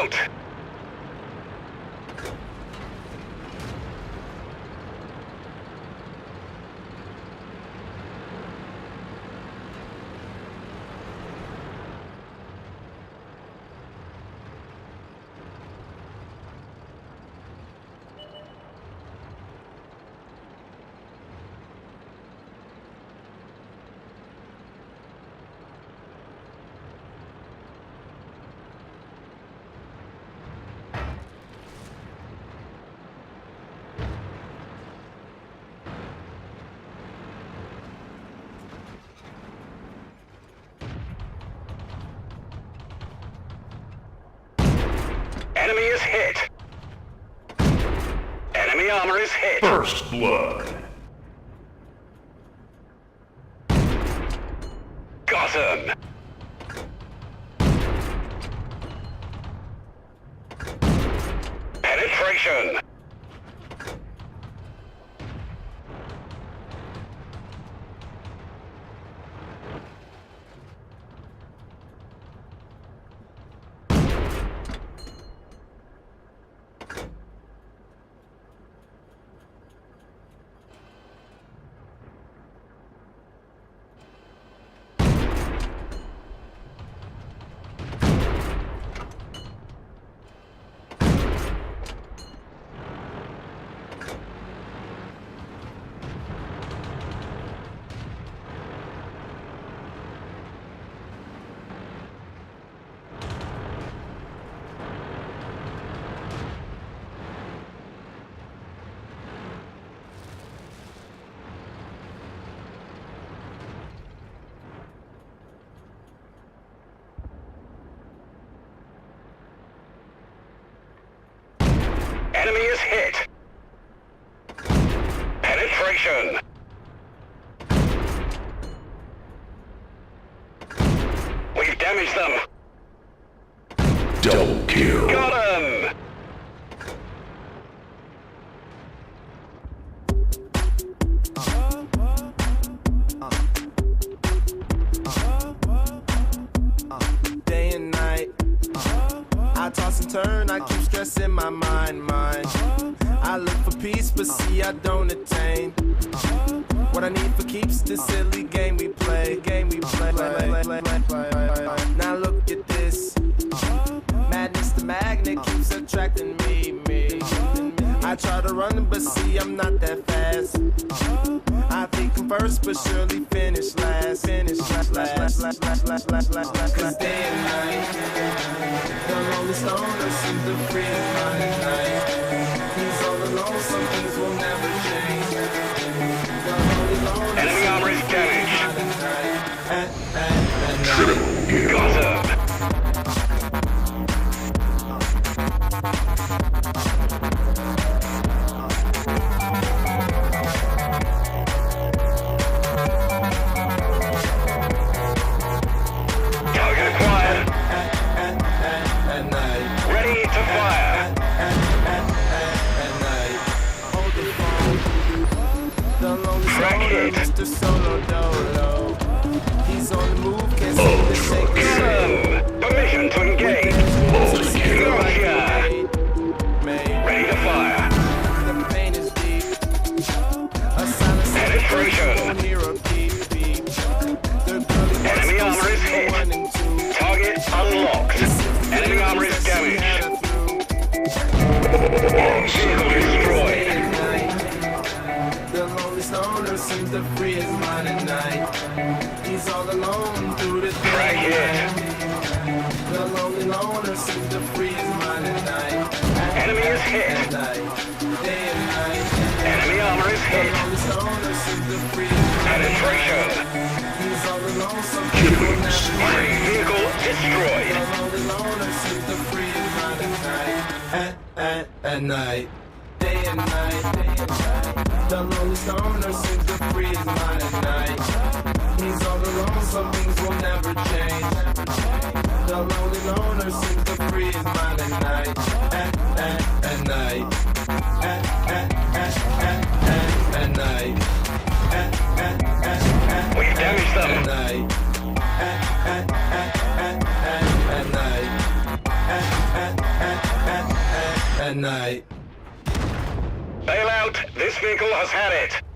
out. Enemy is hit. Enemy armor is hit. First blood. Got him. Penetration. Enemy is hit. Penetration. We've damaged them. Double kill. Got turn, I keep stressing my mind, mind. I look for peace, but see I don't attain. What I need for keeps the silly game we play, game we play. Now look at this. Madness, the magnet keeps attracting me, me. I try to run, but see I'm not that fast. I think I'm first, but surely finish last. Finish last, last, last, last, last, last, last, last. Cause day and night, the lonely stoner seems to free his mind at Mr. Solo Dolo. Spree. Enemy is hit. Enemy armor is hit. Penetration. Side. Cubans. vehicle destroyed. At, at, at night. Day and night. Day and night. The lonely stoner seems to free his mind at night. He's all alone, some things will never change. The lonely loner free at night. At, at, at night. At, at, at, at, at, at night. At, at, at, at, damaged at them. night. At, at, at, at, at, at night. At, at, at, at night. Bail out. This vehicle has had it.